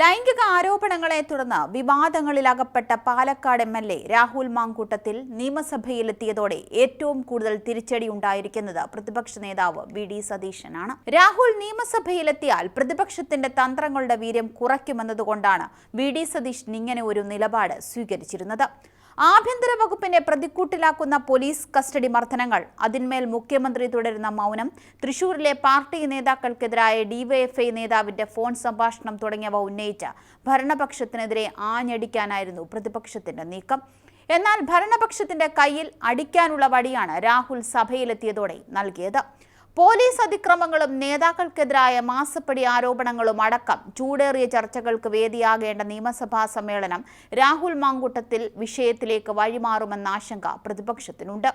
ലൈംഗിക ആരോപണങ്ങളെ തുടർന്ന് വിവാദങ്ങളിൽ അകപ്പെട്ട Palakkad M L A Rahul Mamkootathil നിയമസഭയിലെത്തിയതോടെ ഏറ്റവും കൂടുതൽ തിരിച്ചടി ഉണ്ടായിരിക്കുന്നത് പ്രതിപക്ഷ നേതാവ് വി ഡി സതീശനാണ്. രാഹുൽ നിയമസഭയിലെത്തിയാൽ പ്രതിപക്ഷത്തിന്റെ തന്ത്രങ്ങളുടെ വീര്യം കുറയ്ക്കുമെന്നതുകൊണ്ടാണ് വി ഡി സതീശൻ ഇങ്ങനെ ഒരു നിലപാട് സ്വീകരിച്ചിരുന്നത്. ആഭ്യന്തര വകുപ്പിനെ പ്രതിക്കൂട്ടിലാക്കുന്ന പോലീസ് കസ്റ്റഡി മർദ്ദനങ്ങൾ. അതിന്മേൽ മുഖ്യമന്ത്രി തുടരുന്ന മൗനം. തൃശൂരിലെ പാർട്ടി നേതാക്കൾക്കെതിരായ ഡിവൈഎഫ്ഐ നേതാവിന്റെ ഫോൺ സംഭാഷണം തുടങ്ങിയവ ഉന്നയിച്ച ഭരണപക്ഷത്തിനെതിരെ ആഞ്ഞടിക്കാനായിരുന്നു പ്രതിപക്ഷത്തിന്റെ നീക്കം. എന്നാൽ ഭരണപക്ഷത്തിന്റെ കയ്യിൽ അടിക്കാനുള്ള വടിയാണ് രാഹുൽ സഭയിലെത്തിയതോടെ നൽകിയത്. പോലീസ് അതിക്രമങ്ങളും നേതാക്കൾക്കെതിരായ മാസപ്പടി ആരോപണങ്ങളും അടക്കം ചൂടേറിയ ചർച്ചകൾക്ക് വേദിയാകേണ്ട നിയമസഭാ സമ്മേളനം രാഹുൽ മാങ്കൂട്ടത്തിൽ വിഷയത്തിലേക്ക് വഴിമാറുമെന്ന ആശങ്ക പ്രതിപക്ഷത്തിനുണ്ട്.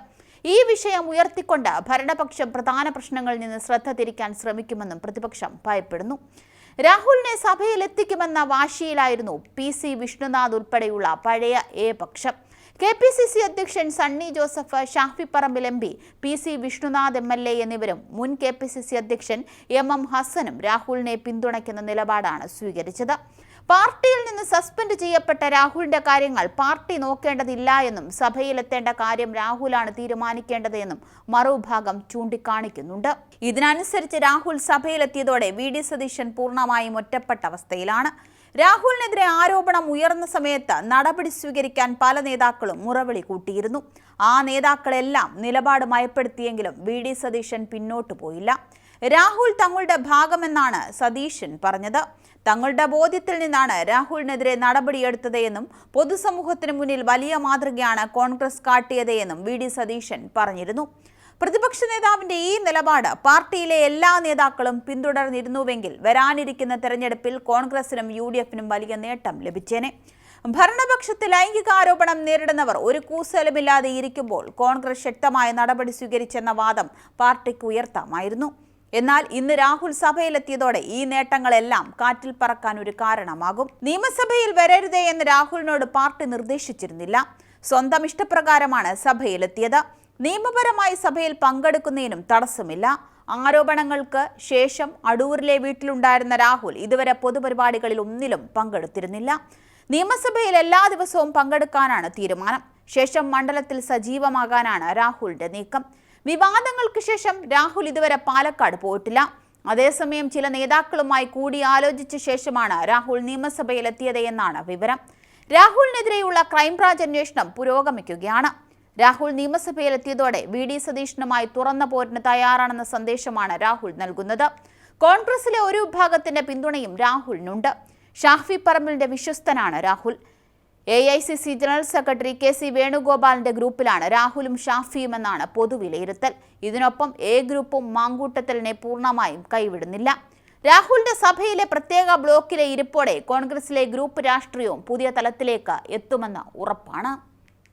ഈ വിഷയം ഉയർത്തിക്കൊണ്ട് ഭരണപക്ഷം പ്രധാന പ്രശ്നങ്ങളിൽ നിന്ന് ശ്രദ്ധ തിരിക്കാൻ ശ്രമിക്കുമെന്നും പ്രതിപക്ഷം ഭയപ്പെടുന്നു. രാഹുലിനെ സഭയിലെത്തിക്കുമെന്ന വാശിയിലായിരുന്നു പി സി വിഷ്ണുനാഥ് ഉൾപ്പെടെയുള്ള പഴയ എ പക്ഷം. കെ പി സി സി അധ്യക്ഷൻ Sunny Joseph Shafi Parambil M P P C Vishnunath M L A എന്നിവരും മുൻ കെ പി സി സി അധ്യക്ഷൻ എം എം ഹസനും രാഹുലിനെ പിന്തുണയ്ക്കുന്ന നിലപാടാണ് സ്വീകരിച്ചത്. പാർട്ടിയിൽ നിന്ന് സസ്പെൻഡ് ചെയ്യപ്പെട്ട രാഹുലിന്റെ കാര്യങ്ങൾ പാർട്ടി നോക്കേണ്ടതില്ല എന്നും സഭയിലെത്തേണ്ട കാര്യം രാഹുലാണ് തീരുമാനിക്കേണ്ടത് എന്നും മറുഭാഗം ചൂണ്ടിക്കാണിക്കുന്നുണ്ട്. ഇതിനനുസരിച്ച് രാഹുൽ സഭയിലെത്തിയതോടെ വി ഡി സതീശൻ പൂർണമായും ഒറ്റപ്പെട്ട അവസ്ഥയിലാണ്. രാഹുലിനെതിരെ ആരോപണം ഉയർന്ന സമയത്ത് നടപടി സ്വീകരിക്കാൻ പല നേതാക്കളും മുറവിളി കൂട്ടിയിരുന്നു. ആ നേതാക്കളെല്ലാം നിലപാട് മയപ്പെടുത്തിയെങ്കിലും വി ഡി സതീശൻ പിന്നോട്ടു പോയില്ല. രാഹുൽ തങ്ങളുടെ ഭാഗമെന്നാണ് സതീശൻ പറഞ്ഞത്. തങ്ങളുടെ ബോധ്യത്തിൽ നിന്നാണ് രാഹുലിനെതിരെ നടപടിയെടുത്തത് എന്നും പൊതുസമൂഹത്തിന് മുന്നിൽ വലിയ മാതൃകയാണ് കോൺഗ്രസ് കാട്ടിയത് എന്നും വി ഡി സതീശൻ പറഞ്ഞിരുന്നു. പ്രതിപക്ഷ നേതാവിന്റെ ഈ നിലപാട് പാർട്ടിയിലെ എല്ലാ നേതാക്കളും പിന്തുടർന്നിരുന്നുവെങ്കിൽ വരാനിരിക്കുന്ന തെരഞ്ഞെടുപ്പിൽ കോൺഗ്രസിനും യു വലിയ നേട്ടം ലഭിച്ചേനെ. ഭരണപക്ഷത്ത് ലൈംഗികാരോപണം നേരിടുന്നവർ ഒരു കൂസലുമില്ലാതെ ഇരിക്കുമ്പോൾ കോൺഗ്രസ് ശക്തമായ നടപടി സ്വീകരിച്ചെന്ന വാദം പാർട്ടിക്ക് ഉയർത്താമായിരുന്നു. എന്നാൽ ഇന്ന് രാഹുൽ സഭയിലെത്തിയതോടെ ഈ നേട്ടങ്ങളെല്ലാം കാറ്റിൽ പറക്കാൻ ഒരു കാരണമാകും. നിയമസഭയിൽ വരരുതേ എന്ന് രാഹുലിനോട് പാർട്ടി നിർദ്ദേശിച്ചിരുന്നില്ല. സ്വന്തം ഇഷ്ടപ്രകാരമാണ് സഭയിലെത്തിയത്. നിയമപരമായി സഭയിൽ പങ്കെടുക്കുന്നതിനും തടസ്സമില്ല. ആരോപണങ്ങൾക്ക് ശേഷം അടൂരിലെ വീട്ടിലുണ്ടായിരുന്ന രാഹുൽ ഇതുവരെ പൊതുപരിപാടികളിൽ ഒന്നിലും പങ്കെടുത്തിരുന്നില്ല. നിയമസഭയിൽ എല്ലാ ദിവസവും പങ്കെടുക്കാനാണ് തീരുമാനം. ശേഷം മണ്ഡലത്തിൽ സജീവമാകാനാണ് രാഹുലിന്റെ നീക്കം. വിവാദങ്ങൾക്ക് ശേഷം രാഹുൽ ഇതുവരെ പാലക്കാട് പോയിട്ടില്ല. അതേസമയം ചില നേതാക്കളുമായി കൂടിയാലോചിച്ച ശേഷമാണ് രാഹുൽ നിയമസഭയിലെത്തിയത് എന്നാണ് വിവരം. രാഹുലിനെതിരെയുള്ള ക്രൈംബ്രാഞ്ച് അന്വേഷണം പുരോഗമിക്കുകയാണ്. രാഹുൽ നിയമസഭയിലെത്തിയതോടെ വി ഡി സതീഷിനുമായി തുറന്ന പോരിന് തയ്യാറാണെന്ന സന്ദേശമാണ് രാഹുൽ നൽകുന്നത്. കോൺഗ്രസിലെ ഒരു വിഭാഗത്തിന്റെ പിന്തുണയും രാഹുലിനുണ്ട്. ഷാഫി പറമ്പിലിന്റെ വിശ്വസ്തനാണ് Rahul. A I C C general secretary K C വേണുഗോപാലിന്റെ ഗ്രൂപ്പിലാണ് രാഹുലും ഷാഫിയും എന്നാണ് പൊതുവിലയിരുത്തൽ. ഇതിനൊപ്പം എ ഗ്രൂപ്പും മാങ്കൂട്ടത്തലിനെ പൂർണമായും കൈവിടുന്നില്ല. രാഹുലിന്റെ സഭയിലെ പ്രത്യേക ബ്ലോക്കിലെ ഇരിപ്പോടെ കോൺഗ്രസിലെ ഗ്രൂപ്പ് രാഷ്ട്രീയവും പുതിയ തലത്തിലേക്ക് എത്തുമെന്ന് ഉറപ്പാണ്.